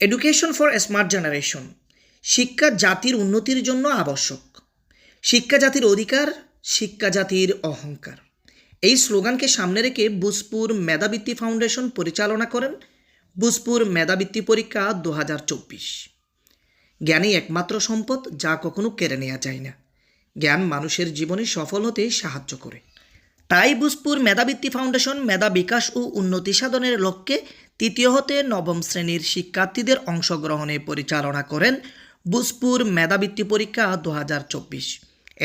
Education for smart generation শিক্ষা জাতির উন্নতির জন্য আবশ্যক। শিক্ষা জাতির অধিকার, শিক্ষা জাতির অহংকার। এই স্লোগানকে সামনে রেখে বুসপুর মেধাবৃত্তি ফাউন্ডেশন পরিচালনা করেন বুসপুর মেধাবৃত্তি পরীক্ষা দু হাজার চব্বিশ। জ্ঞানই একমাত্র সম্পদ, যা কখনো কেড়ে নেওয়া যায় না। জ্ঞান মানুষের জীবনে সফল হতে সাহায্য করে। তাই বুসপুর মেধাবৃত্তি ফাউন্ডেশন মেধা বিকাশ ও উন্নতি সাধনের লক্ষ্যে তৃতীয় হতে নবম শ্রেণির শিক্ষার্থীদের অংশগ্রহণে পরিচালনা করেন বুসপুর মেধাবৃত্তি পরীক্ষা দু হাজার চব্বিশ।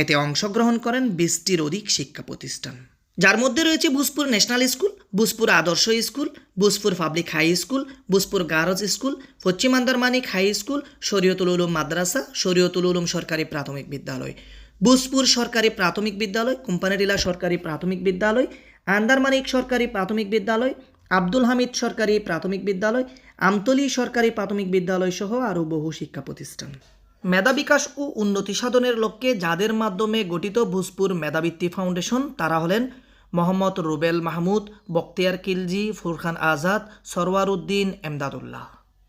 এতে অংশগ্রহণ করেন বিশটির অধিক শিক্ষা প্রতিষ্ঠান। যার মধ্যে রয়েছে Buspur national school, Bhujpur Adarsha school, Bhujpur public high school, Bhujpur girls school, পশ্চিম আন্দারমানিক হাই স্কুল, শরীয়তুল উলুম মাদ্রাসা, শরীয়তুল উলুম সরকারি প্রাথমিক বিদ্যালয়, বুসপুর সরকারি প্রাথমিক বিদ্যালয় কোম্পানিডিলা সরকারি প্রাথমিক বিদ্যালয় আন্দারমানিক সরকারি প্রাথমিক বিদ্যালয় আব্দুল হামিদ সরকারি প্রাথমিক বিদ্যালয়, আমতলী সরকারি প্রাথমিক বিদ্যালয় সহ আরও বহু শিক্ষা প্রতিষ্ঠান। মেধা বিকাশ ও উন্নতি সাধনের লক্ষ্যে যাদের মাধ্যমে গঠিত ভোজপুর মেধাবৃত্তি ফাউন্ডেশন, তারা হলেন মোহাম্মদ রুবেল মাহমুদ বক্তিয়ার কিলজি, ফুরখান আজাদ, সরওয়ার উদ্দিন, এমদাদুল্লাহ।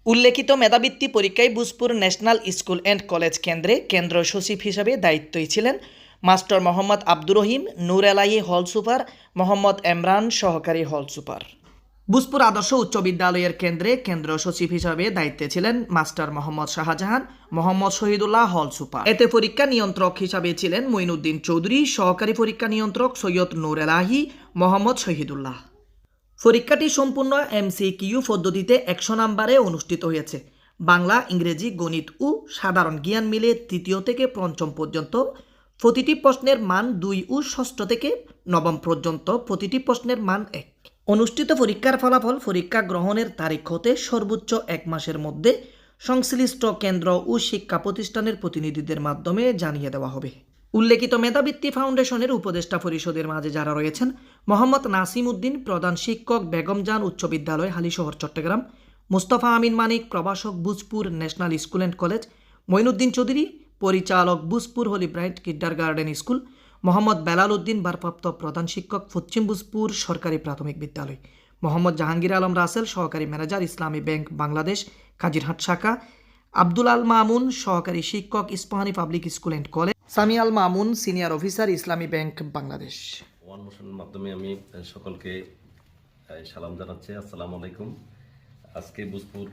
উল্লেখিত মেধাবৃত্তি পরীক্ষায় Bhojpur national school and college কেন্দ্রে কেন্দ্র সচিব হিসাবে দায়িত্বই ছিলেন master Mohammad Abdur Rahim, Nur Elahi hall super, Mohammad Emran সহকারী হল সুপার। বুসপুর আদর্শ উচ্চ বিদ্যালয়ের কেন্দ্রে কেন্দ্র সচিব হিসাবে দায়িত্বে ছিলেন master Mohammad Shahjahan, Mohammad Shahidullah hall super. এতে পরীক্ষা নিয়ন্ত্রক হিসাবে ছিলেন মঈনুদ্দিন চৌধুরী, সহকারী পরীক্ষা নিয়ন্ত্রক সৈয়দ নূর এলাহি, মোহাম্মদ শহীদুল্লাহ। পরীক্ষাটি সম্পূর্ণ এমসিকিউ পদ্ধতিতে একশো নাম্বারে অনুষ্ঠিত হয়েছে। বাংলা, ইংরেজি, গণিত ও সাধারণ জ্ঞান মিলে তৃতীয় থেকে পঞ্চম পর্যন্ত প্রতিটি প্রশ্নের মান দুই ও ষষ্ঠ থেকে নবম পর্যন্ত প্রতিটি প্রশ্নের মান এক। অনুষ্ঠিত পরীক্ষার ফলাফল পরীক্ষা গ্রহণের তারিখ হতে সর্বোচ্চ এক মাসের মধ্যে সংশ্লিষ্ট কেন্দ্র ও শিক্ষা প্রতিষ্ঠানের প্রতিনিধিদের মাধ্যমে জানিয়ে দেওয়া হবে। উল্লেখিত মেধাবৃত্তি ফাউন্ডেশনের উপদেষ্টা পরিষদের মাঝে যারা রয়েছেন, মোহাম্মদ নাসিম উদ্দিন, প্রধান শিক্ষক বেগমজান উচ্চ বিদ্যালয়, হালিশহর, চট্টগ্রাম, মুস্তফা আমিন মানিক, প্রভাষক Bhujpur national school and college, Moinuddin Chowdhury, পরিচালক Bhujpur holy bright kindergarten school Mohammad Belal Uddin, ভারপ্রাপ্ত প্রধান শিক্ষক পশ্চিম বুজপুর সরকারি প্রাথমিক বিদ্যালয়। মোহাম্মদ জাহাঙ্গীর আলম রাসেল, সহকারী ম্যানেজার, ইসলামী ব্যাংক বাংলাদেশ, কাজিরহাট শাখা। আব্দুল আল মামুন, সহকারী শিক্ষক, Ispahani public school and college. Sami Al Mamun, senior officer, Islami bank Bangladesh. One মোশনের মাধ্যমে আমি সকলকে সালাম জানাচ্ছি। আসসালামু আলাইকুম। আজকে বুজপুর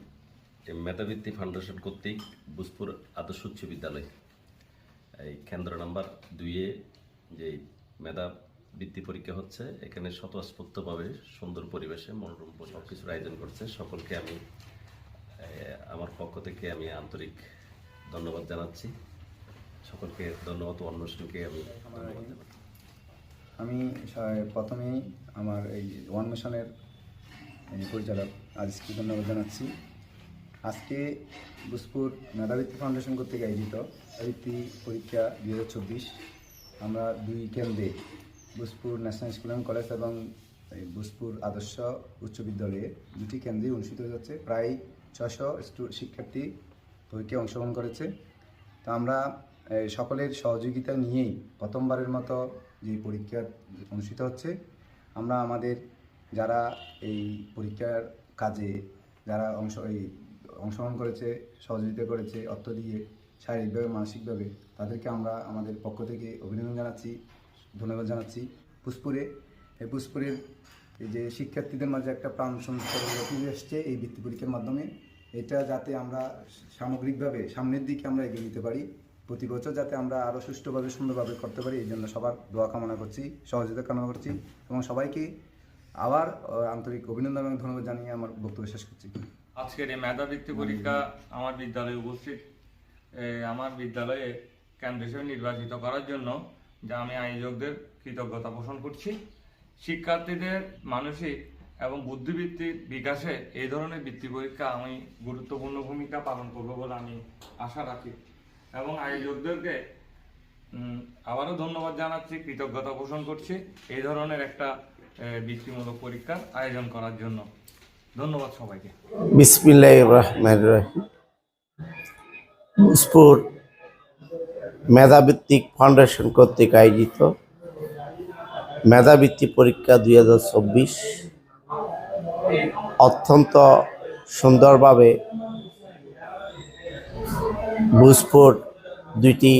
মেধাবৃত্তি ফাউন্ডেশন কর্তৃক বুজপুর আদর্শ উচ্চ বিদ্যালয়, এই কেন্দ্র নাম্বার দুইয়ে যে মেধা বৃত্তি পরীক্ষা হচ্ছে, এখানে স্বতঃস্ফূর্তভাবে সুন্দর পরিবেশে মনোরম সব কিছুর আয়োজন করছে। সকলকে আমি আমার পক্ষ থেকে আমি আন্তরিক ধন্যবাদ জানাচ্ছি। সকলকে ধন্যবাদ অন্বেষণকে আমি আমি প্রথমেই আমার এই ওয়ান মিশনের পরিচালক আজিজকে ধন্যবাদ জানাচ্ছি। আজকে বুসপুর মেধাবৃত্তি ফাউন্ডেশন কর্তৃক আয়োজিত বৃত্তি পরীক্ষা দুই হাজার চব্বিশ আমরা দুই কেন্দ্রে Bhujpur national school and college এবং বুসপুর আদর্শ উচ্চ বিদ্যালয়ে দুটি কেন্দ্রে অনুষ্ঠিত হয়ে যাচ্ছে। প্রায় ছশো শিক্ষার্থী পরীক্ষায় অংশগ্রহণ করেছে। তো আমরা সকলের সহযোগিতা নিয়েই প্রথমবারের মতো যে পরীক্ষা অনুষ্ঠিত হচ্ছে, আমরা আমাদের যারা এই পরীক্ষার কাজে যারা অংশ, এই, অংশগ্রহণ করেছে, সহযোগিতা করেছে, অর্থ দিয়ে, শারীরিকভাবে, মানসিকভাবে তাদেরকে আমরা আমাদের পক্ষ থেকে অভিনন্দন জানাচ্ছি, ধন্যবাদ জানাচ্ছি। পুষ্পুরে, এই পুষ্পুরের যে শিক্ষার্থীদের মাঝে একটা প্রাণ সংস্কার ফিরে এসছে, এই বৃত্তি পরীক্ষার মাধ্যমে। এটা যাতে আমরা সামগ্রিকভাবে সামনের দিকে আমরা এগিয়ে নিতে পারি, প্রতি বছর যাতে আমরা আরও সুষ্ঠুভাবে, সুন্দরভাবে করতে পারি, এই জন্য সবার দোয়া কামনা করছি, সহযোগিতা কামনা করছি এবং সবাইকে আবার আন্তরিক অভিনন্দন এবং ধন্যবাদ জানিয়ে আমার বক্তব্য শেষ করছি। আজকের এই মেধাবৃত্তি পরীক্ষা আমার বিদ্যালয়ে উপস্থিত। আমার বিদ্যালয়ে কেন্দ্র হিসেবে নির্বাচিত করার জন্য যা আমি আয়োজকদের কৃতজ্ঞতা পোষণ করছি। শিক্ষার্থীদের মানসিক এবং বুদ্ধিবৃত্তির বিকাশে এই ধরনের বৃত্তি পরীক্ষা আমি গুরুত্বপূর্ণ ভূমিকা পালন করব বলে আমি আশা রাখি। এবং আয়োজকদেরকে আবারও ধন্যবাদ জানাচ্ছি, কৃতজ্ঞতা পোষণ করছি এই ধরনের একটা বৃত্তিমূলক পরীক্ষার আয়োজন করার জন্য। ধন্যবাদ সবাইকে। বিসমিল্লাহ রহমান রহিম। মুজপুর মেধাভিত্তিক ফাউন্ডেশন কর্তৃক আয়োজিত মেধাবৃত্তি পরীক্ষা দুই হাজার চব্বিশ। অত্যন্ত সুন্দরভাবে ভোজপুর দুইটি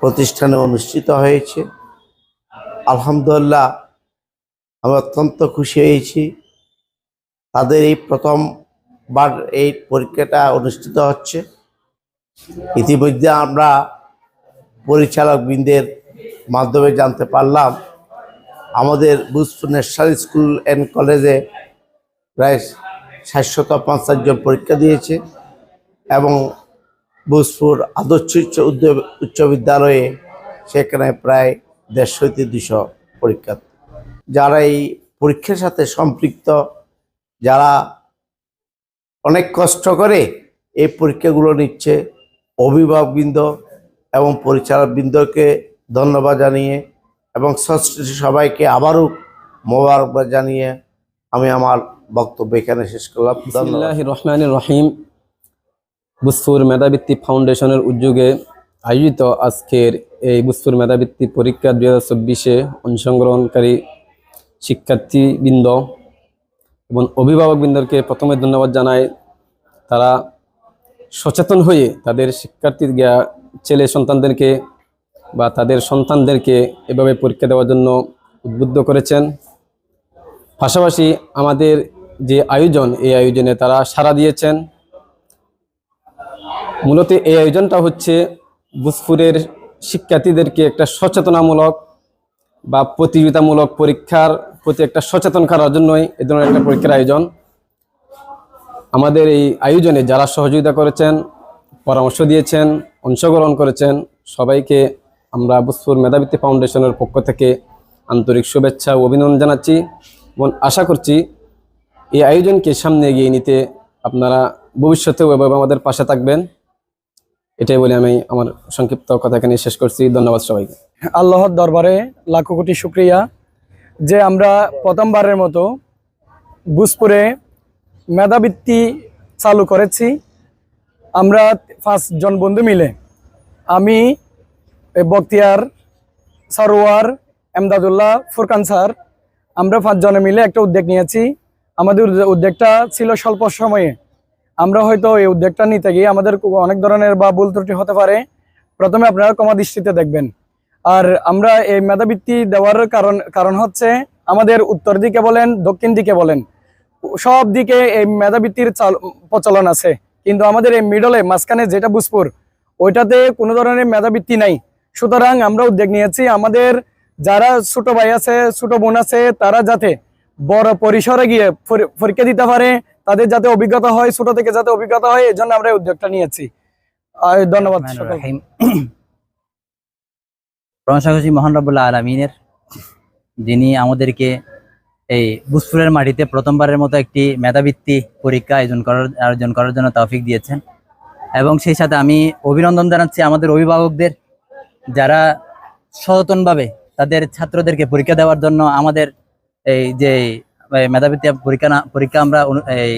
প্রতিষ্ঠানে অনুষ্ঠিত হয়েছে। আলহামদুলিল্লাহ, আমি অত্যন্ত খুশি হয়েছি। তাদের এই প্রথমবার এই পরীক্ষাটা অনুষ্ঠিত হচ্ছে। ইতিমধ্যে আমরা পরিচালক বৃন্দের মাধ্যমে জানতে পারলাম, আমাদের বুজপুর ন্যাশনাল স্কুল অ্যান্ড কলেজে প্রায় ষাটশত পঞ্চাশ জন পরীক্ষা দিয়েছে এবং বুজপুর আদর্শ উচ্চ উচ্চ বিদ্যালয়ে সেখানে প্রায় দেড়শো হইতে দুশো পরীক্ষার্থী যারা এই পরীক্ষার সাথে সম্পৃক্ত, যারা অনেক কষ্ট করে এই পরীক্ষাগুলো নিচ্ছে অভিভাবকবৃন্দ এবং পরিচালকবৃন্দকে ধন্যবাদ জানিয়ে এবং সংশ্লিষ্ট সবাইকে আবারও মোবারকবাদ জানিয়ে আমি আমার বক্তব্য এখানে শেষ করলাম। রহমান রহিম। বুসফুর মেধাবৃত্তি ফাউন্ডেশনের উদ্যোগে আয়োজিত আজকের এই বুসফুর মেধাবৃত্তি পরীক্ষা দুই হাজার চব্বিশে অংশগ্রহণকারী শিক্ষার্থীবৃন্দ এবং অভিভাবকবৃন্দকে প্রথমে ধন্যবাদ জানাই। তারা সচেতন হয়ে তাদের শিক্ষার্থী ছেলে সন্তানদেরকে বা তাদের সন্তানদেরকে এভাবে পরীক্ষা দেওয়ার জন্য উদ্বুদ্ধ করেছেন। পাশাপাশি আমাদের যে আয়োজন, এই আয়োজনে তারা সাড়া দিয়েছেন। মূলত এই আয়োজনটা হচ্ছে বুসফুরের শিক্ষার্থীদেরকে একটা সচেতনামূলক বা প্রতিযোগিতামূলক পরীক্ষার প্রতি একটা সচেতন করার জন্যই এ ধরনের একটা পরীক্ষার আয়োজন। আমাদের এই আয়োজনে যারা সহযোগিতা করেছেন, পরামর্শ দিয়েছেন, অংশগ্রহণ করেছেন, সবাইকে আমরা বুসফুর মেধাবৃত্তি ফাউন্ডেশনের পক্ষ থেকে আন্তরিক শুভেচ্ছা ও অভিনন্দন জানাচ্ছি এবং আশা করছি এই আয়োজনকে সামনে এগিয়ে নিতে আপনারা ভবিষ্যতেও এভাবে আমাদের পাশে থাকবেন। এটাই বলে আমি আমার সংক্ষিপ্ত কথা এখানে শেষ করছি। ধন্যবাদ সবাইকে। আল্লাহর দরবারে লাখো কোটি শুক্রিয়া। যে আমরা প্রথমবারের মতো বুসপুরে মেধাবৃত্তি চালু করেছি। আমরা পাঁচজন বন্ধু মিলে। আমি বক্তিয়ার সারোয়ার, এমদাদুল্লাহ, ফুরকান স্যার, আমরা পাঁচজনে মিলে একটা উদ্যোগ নিয়েছি। আমাদের উদ্যোগটা ছিল স্বল্প সময়ে। আমরা হয়তো এই উদ্যোগটা নিতে গিয়ে আমাদের অনেক ধরনের বা ভুল ত্রুটি হতে পারে। প্রথমে আপনারা কমা দৃষ্টিতে দেখবেন। আর আমরা এই মেধাবৃত্তি দেওয়ার কারণ কারণ হচ্ছে আমাদের উত্তর দিকে বলেন, দক্ষিণ দিকে বলেন। সব দিকে এই মেধাবৃত্তির চাল- প্রচলন আছে। কিন্তু আমাদের এই মিডলে মাঝখানে যেটা বুসপুর ওইটাতে কোনো ধরনের মেধাবৃত্তি নাই। সুতরাং আমরা উদ্যোগ নিয়েছি আমাদের যারা ছোট ভাই আছে ছোট বোন আছে তারা যাতে বড় পরিসরে গিয়ে পরি- পরীক্ষা দিতে পারে তাদের যাতে অভিজ্ঞতা হয় ছোট থেকে যাতে অভিজ্ঞতা হয় এই জন্য আমরা এই উদ্যোগটা নিয়েছি। ধন্যবাদ রহমানির সকলকে। রহিম। প্রশংসা করছি মহান আলমিনের যিনি আমাদেরকে এই বুসফুলের মাটিতে প্রথমবারের মতো একটি মেধাবৃত্তি পরীক্ষা আয়োজন করার আয়োজন করার জন্য তৌফিক দিয়েছেন। এবং সেই সাথে আমি অভিনন্দন জানাচ্ছি আমাদের অভিভাবকদের যারা সচেতনভাবে তাদের ছাত্রদেরকে পরীক্ষা দেওয়ার জন্য আমাদের এই যে মেধাবৃত্তি পরীক্ষা না, পরীক্ষা আমরা এই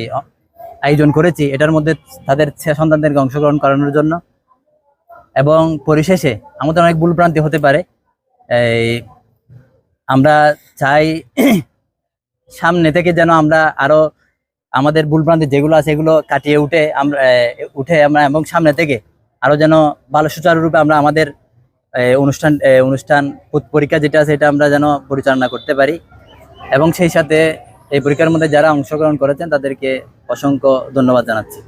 আয়োজন করেছি, এটার মধ্যে তাদের সন্তানদেরকে অংশগ্রহণ করানোর জন্য। এবং পরিশেষে আমাদের অনেক ভুলভ্রান্তি হতে পারে। এই আমরা চাই সামনে থেকে যেন আমরা আরও আমাদের ভুলভ্রান্তি যেগুলো আছে এগুলো কাটিয়ে উঠে আমরা উঠে আমরা এবং সামনে থেকে আরও যেন ভালো সুচারুরূপে আমরা আমাদের অনুষ্ঠান অনুষ্ঠান পরীক্ষা যেটা আছে এটা আমরা যেন পরিচালনা করতে পারি। এবং সেই সাথে এই পরীক্ষার মধ্যে যারা অংশগ্রহণ করেছেন তাদেরকে অসংখ্য ধন্যবাদ জানাচ্ছি।